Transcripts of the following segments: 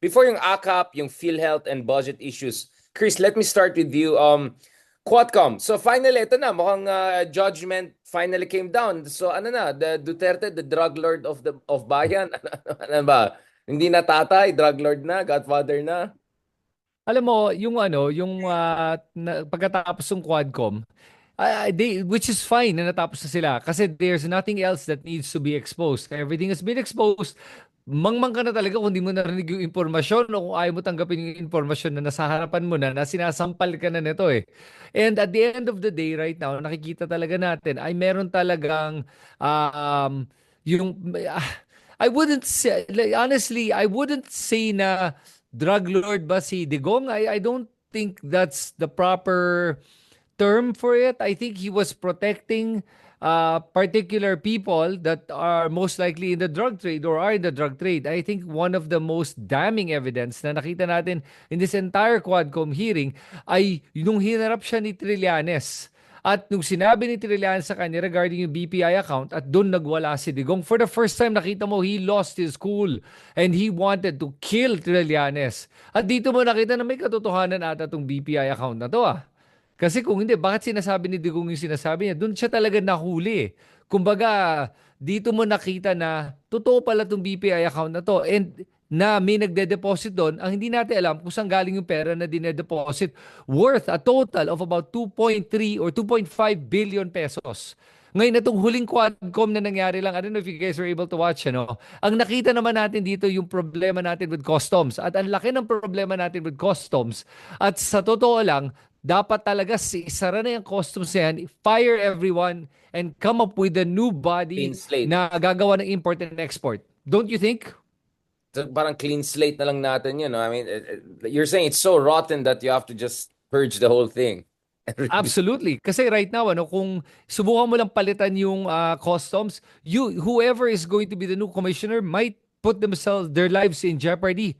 before yung ACAP, yung PhilHealth and budget issues, Chris, let me start with you. Um, Quadcom. So finally, ito na, mukhang uh, judgment finally came down. So ano na, the Duterte, the drug lord of the of bayan, ano ba? Hindi na tatay, drug lord na, godfather na. Alam mo, yung ano, yung ah, na, pagkatapos ng Quadcom, ah, they, which is fine na natapos na sila kasi there's nothing else that needs to be exposed. Everything has been exposed. Mangmang ka na talaga kung di mo narinig yung impormasyon o kung ayaw mo tanggapin yung impormasyon na nasa harapan mo na, na sinasampal ka na nito eh. And at the end of the day right now, nakikita talaga natin ay meron talagang ah, um, yung ah, I wouldn't say like, honestly, I wouldn't say na drug lord ba si Digong? I I don't think that's the proper term for it. I think he was protecting uh, particular people that are most likely in the drug trade or are in the drug trade. I think one of the most damning evidence na nakita natin in this entire Quadcom hearing ay nung hinarap siya ni Trillanes. At nung sinabi ni Trillanes sa kanya regarding yung BPI account at doon nagwala si Digong, for the first time nakita mo he lost his cool and he wanted to kill Trillanes. At dito mo nakita na may katotohanan ata tong BPI account na to ah. Kasi kung hindi, bakit sinasabi ni Digong yung sinasabi niya? Doon siya talaga nahuli. eh. Kumbaga, dito mo nakita na totoo pala itong BPI account na to. And na may nagde-deposit doon, ang hindi natin alam kung saan galing yung pera na dinedeposit worth a total of about 2.3 or 2.5 billion pesos. Ngayon, itong huling Quadcom na nangyari lang, I don't know if you guys were able to watch, ano, ang nakita naman natin dito yung problema natin with customs. At ang laki ng problema natin with customs. At sa totoo lang, dapat talaga si isara na yung customs yan, fire everyone, and come up with a new body na gagawa ng import and export. Don't you think? So, parang clean slate na lang natin yun. No? I mean, eh, eh, you're saying it's so rotten that you have to just purge the whole thing. Absolutely. Kasi right now, ano, kung subukan mo lang palitan yung ah, customs, you whoever is going to be the new commissioner might put themselves their lives in jeopardy.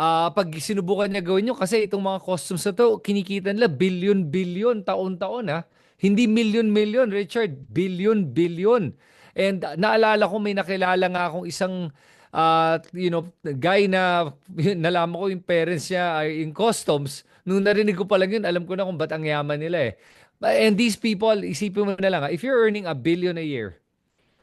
Ah, pag sinubukan niya gawin yun kasi itong mga customs na to, kinikita nila billion-billion taon-taon ha. Hindi million-million, Richard, billion-billion. And ah, naalala ko may nakilala nga akong isang ah, you know, guy na nalaman ko yung parents niya ay in customs. Nung narinig ko pa lang yun, alam ko na kung ba't ang yaman nila eh. And these people, isipin mo na lang, ah, if you're earning a billion a year,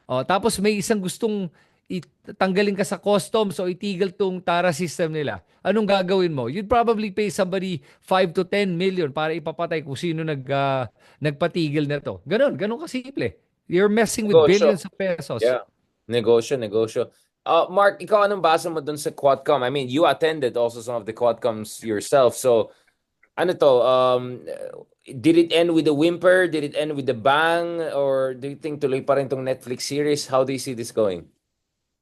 oh, tapos may isang gustong itanggalin ka sa customs o itigil tong TARA system nila, anong gagawin mo? You'd probably pay somebody 5 to 10 million para ipapatay kung sino nag, ah, nagpatigil na to. Ganon, ganon kasimple. You're messing with Negosyo. billions of pesos. Yeah. Negosyo, negosyo. Uh, Mark, ikaw anong basa mo dun sa Quadcom? I mean, you attended also some of the Quadcoms yourself. So, ano to, um, did it end with a whimper? Did it end with a bang? Or do you think tuloy pa rin tong Netflix series? How do you see this going?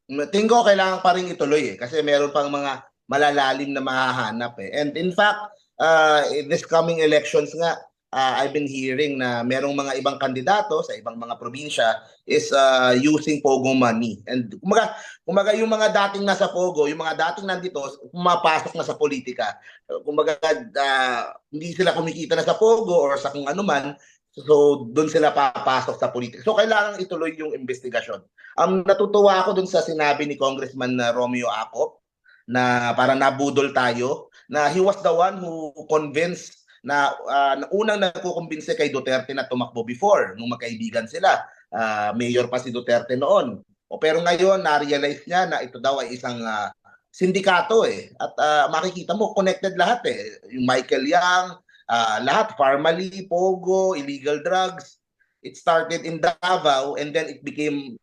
Tingin ko kailangan pa rin ituloy eh kasi meron pang mga malalalim na mahahanap eh. And in fact, uh, in this coming elections nga, uh, I've been hearing na merong mga ibang kandidato sa ibang mga probinsya is uh, using Pogo money. And kumaga, kumaga yung mga dating nasa Pogo, yung mga dating nandito, pumapasok na sa politika. Kumaga, uh, hindi sila kumikita na sa Pogo or sa kung ano man, So, doon sila papasok sa politika. So, kailangan ituloy yung investigasyon. Ang natutuwa ako doon sa sinabi ni Congressman na Romeo Acop na para nabudol tayo na he was the one who convinced na, uh, na unang nagkukumbinse kay Duterte na tumakbo before nung magkaibigan sila. Uh, mayor pa si Duterte noon. O, pero ngayon, na-realize niya na ito daw ay isang uh, sindikato eh. At uh, makikita mo, connected lahat eh. Yung Michael Yang, uh, lahat, Farmally, Pogo, illegal drugs. It started in Davao and then it became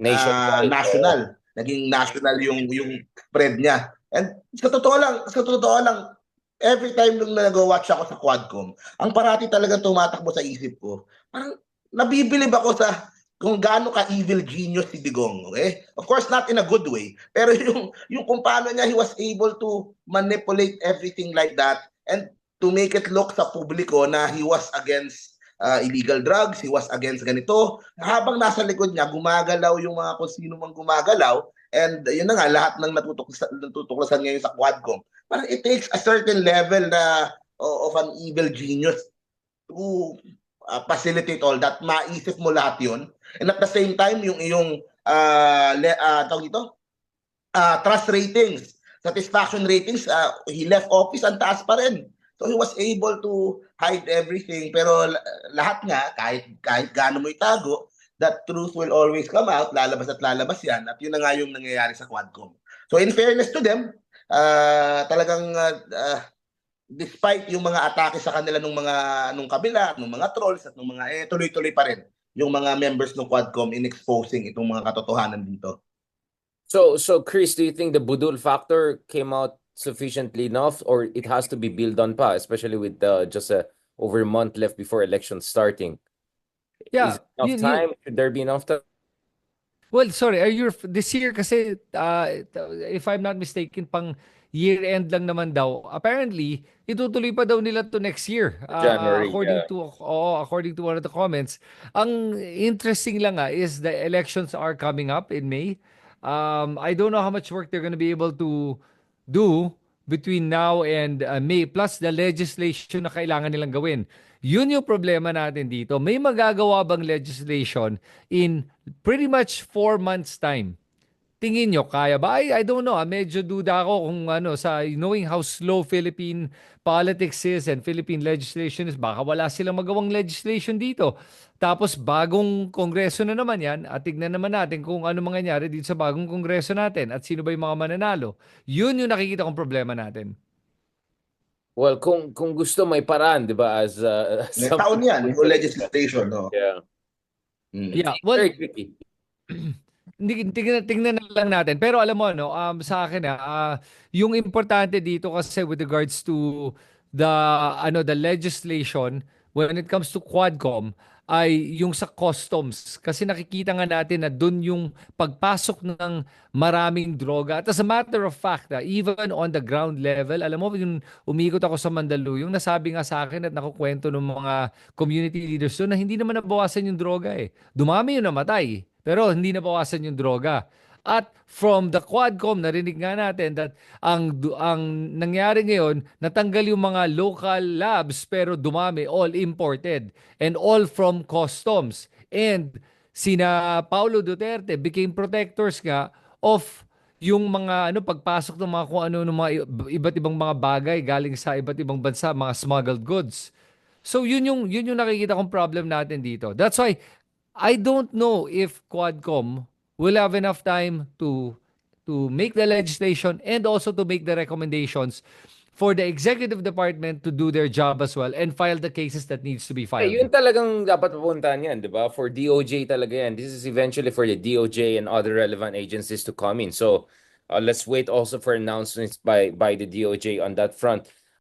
uh, national. Naging national yung yung spread niya. And sa totoo lang, sa totoo lang, every time nung nag-watch ako sa Quadcom, ang parati talagang tumatakbo sa isip ko, parang nabibilib ako sa kung gaano ka evil genius si Digong, okay? Of course not in a good way, pero yung yung kung paano niya he was able to manipulate everything like that and to make it look sa publiko na he was against uh, illegal drugs, he was against ganito. Habang nasa likod niya, gumagalaw yung mga kung sino mang gumagalaw. And yun na nga, lahat ng natutuklasan, natutuklasan ngayon sa Quadcom. Parang it takes a certain level na of an evil genius to uh, facilitate all that. Maisip mo lahat yun. And at the same time, yung iyong uh, le, uh, tawag uh, trust ratings, satisfaction ratings, uh, he left office ang taas pa rin. So he was able to hide everything pero la- lahat nga kahit kahit gaano mo itago, that truth will always come out, lalabas at lalabas 'yan at yun na nga yung nangyayari sa Quadcom. So in fairness to them, uh, talagang uh, uh, despite yung mga atake sa kanila nung mga nung kabila, nung mga trolls at nung mga eh tuloy-tuloy pa rin yung mga members ng Quadcom in exposing itong mga katotohanan dito. So, so Chris, do you think the Budul factor came out sufficiently enough, or it has to be built on pa, especially with uh, just a over a month left before election starting? Yeah, Is it enough you- you- time? Should there be enough time? Well, sorry, are you this year kasi uh, if I'm not mistaken pang year end lang naman daw. Apparently, itutuloy pa daw nila to next year. Uh, January, according yeah. to oo, according to one of the comments. Ang interesting lang nga is the elections are coming up in May. Um, I don't know how much work they're going to be able to do between now and uh, May plus the legislation na kailangan nilang gawin. Yun yung problema natin dito. May magagawa bang legislation in pretty much four months time? Tingin nyo, kaya ba? I, I don't know. ah. Medyo duda ako kung ano, sa knowing how slow Philippine politics is and Philippine legislation is, baka wala silang magawang legislation dito. Tapos bagong kongreso na naman yan at tignan naman natin kung ano mangyayari dito sa bagong kongreso natin at sino ba yung mga mananalo. Yun yung nakikita kong problema natin. Well, kung kung gusto may paraan, 'di ba? As uh, taon yan, yung legislation. No? Yeah. Mm. Yeah, well, Very tricky. Tingnan, tingnan na lang natin. Pero alam mo, no, um, sa akin, ah, yung importante dito kasi with regards to the, ano, the legislation, when it comes to Quadcom, ay yung sa customs. Kasi nakikita nga natin na dun yung pagpasok ng maraming droga. At as a matter of fact, ah, even on the ground level, alam mo, yung umikot ako sa Mandaluyong, nasabi nga sa akin at nakukwento ng mga community leaders doon na hindi naman nabawasan yung droga eh. Dumami yung namatay, pero hindi nabawasan yung droga. At from the Quadcom, narinig nga natin that ang, ang nangyari ngayon, natanggal yung mga local labs pero dumami, all imported and all from customs. And sina Paulo Duterte became protectors nga of yung mga ano pagpasok ng mga kung ano ng mga iba't ibang mga bagay galing sa iba't ibang bansa, mga smuggled goods. So yun yung yun yung nakikita kong problem natin dito. That's why I don't know if Quadcom will have enough time to to make the legislation and also to make the recommendations for the executive department to do their job as well and file the cases that needs to be Eh, filed. yun talagang dapat papuntahan yan, di ba? For DOJ talaga yan. This is eventually for the DOJ and other relevant agencies to come in. So, uh, let's wait also for announcements by by the DOJ on that front.